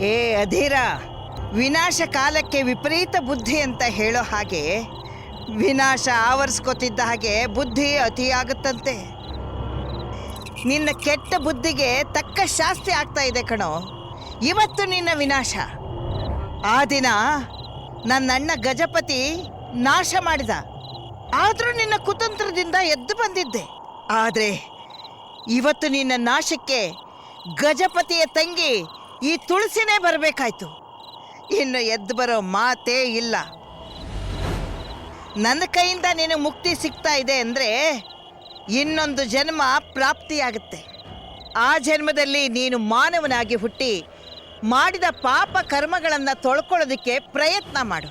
ಏ ಅಧೀರ, ವಿನಾಶ ಕಾಲಕ್ಕೆ ವಿಪರೀತ ಬುದ್ಧಿ ಅಂತ ಹೇಳೋ ಹಾಗೆ, ವಿನಾಶ ಆವರಿಸ್ಕೊತಿದ್ದ ಹಾಗೆ ಬುದ್ಧಿ ಅತಿಯಾಗುತ್ತಂತೆ. ನಿನ್ನ ಕೆಟ್ಟ ಬುದ್ಧಿಗೆ ತಕ್ಕ ಶಾಸ್ತಿ ಆಗ್ತಾ ಇದೆ ಕಣೋ. ಇವತ್ತು ನಿನ್ನ ವಿನಾಶ. ಆ ದಿನ ನನ್ನಣ್ಣ ಗಜಪತಿ ನಾಶ ಮಾಡಿದ. ಆದರೂ ನಿನ್ನ ಕುತಂತ್ರದಿಂದ ಎದ್ದು ಬಂದಿದ್ದೆ. ಆದರೆ ಇವತ್ತು ನಿನ್ನ ನಾಶಕ್ಕೆ ಗಜಪತಿಯ ತಂಗಿ ಈ ತುಳಸಿನೇ ಬರಬೇಕಾಯ್ತು. ಇನ್ನು ಎದ್ದು ಬರೋ ಮಾತೇ ಇಲ್ಲ. ನನ್ನ ಕೈಯಿಂದ ನೀನು ಮುಕ್ತಿ ಸಿಗ್ತಾ ಇದೆ ಅಂದರೆ ಇನ್ನೊಂದು ಜನ್ಮ ಪ್ರಾಪ್ತಿಯಾಗುತ್ತೆ. ಆ ಜನ್ಮದಲ್ಲಿ ನೀನು ಮಾನವನಾಗಿ ಹುಟ್ಟಿ ಮಾಡಿದ ಪಾಪ ಕರ್ಮಗಳನ್ನು ತೊಳ್ಕೊಳ್ಳೋದಕ್ಕೆ ಪ್ರಯತ್ನ ಮಾಡು.